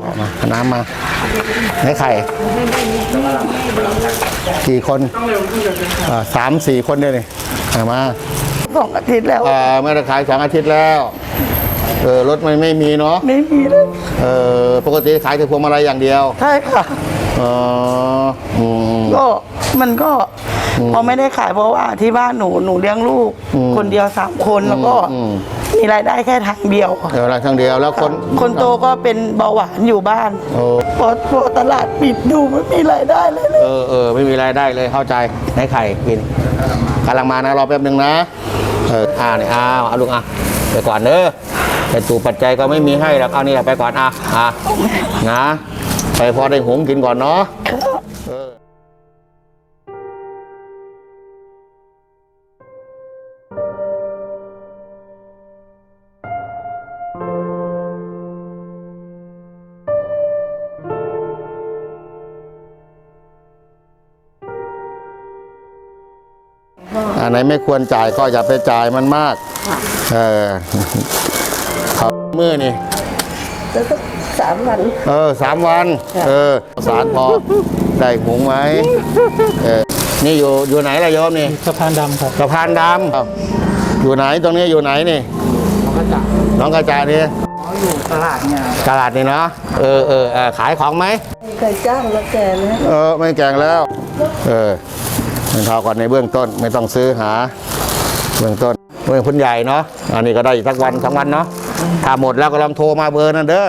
เอามาเอาน้ำมาให้ไข่กี่คนอ่าสามสี่คนเดียวนี่เอามาสองอาทิตย์แล้วอ่าไม่ได้ขายสองอาทิตย์แล้วเออรถมันไม่มีเนาะไม่มีเลยเออปกติขายแต่พวงมาลัยอย่างเดียว ใช่ค่ะเอออืมก็มันก็ พอไม่ได้ขายเพราะว่าที่บ้านหนูหนูเลี้ยงลูกอืมคนเดียวสามคนแล้วก็อืมมีรายได้แค่ทางเดียวค่ะเดี๋ยวละครั้งเดียวแล้วคนคนโตก็เป็นเบาหวานอยู่บ้านโอ้พอพอตลาดปิดดูไม่มีรายได้เลยเลยเออเออไม่มีรายได้เลยเข้าใจให้ไข่กินกำลังมานะรอแป๊บหนึ่งนะเอออ่าเนี่ยอ้าวเอาลุงอะไปก่อนเด้อแต่ตู่ปัจจัยก็ไม่มีให้หรอกเอานี่แหละไปก่อนอะอะนะไปพอได้หุงกินก่อนเนาะ อออันไหนไม่ควรจ่ายก็อย่าไปจ่ายมันมาก เออเขามือนี่แล้วก็สามวัน เออสามวัน เออ สารพอได้หุงไหมเออนี่อยู่อยู่ไหนล่ะโยมนี่สะพานดำครับสะพานดำอ้าวอยู่ไหนตรงนี้อยู่ไหนนี่ก็จะน้องกระจายนี่เขาอยู่ตลาดเนี่ยตลาดนี่เนาะเออเออเออขายของไหมเคยจ้างแล้วแกนะเออไม่แกงแล้ว เออ เป็นข่าก่อนในเบื้องต้นไม่ต้องซื้อหา เบื้องต้นเบื้องพุ่นใหญ่เนาะอันนี้ก็ได้อีกสักวันสองวันเนาะถ้าหมดแล้วก็ลองโทรมาเบอร์นั่นเด้อ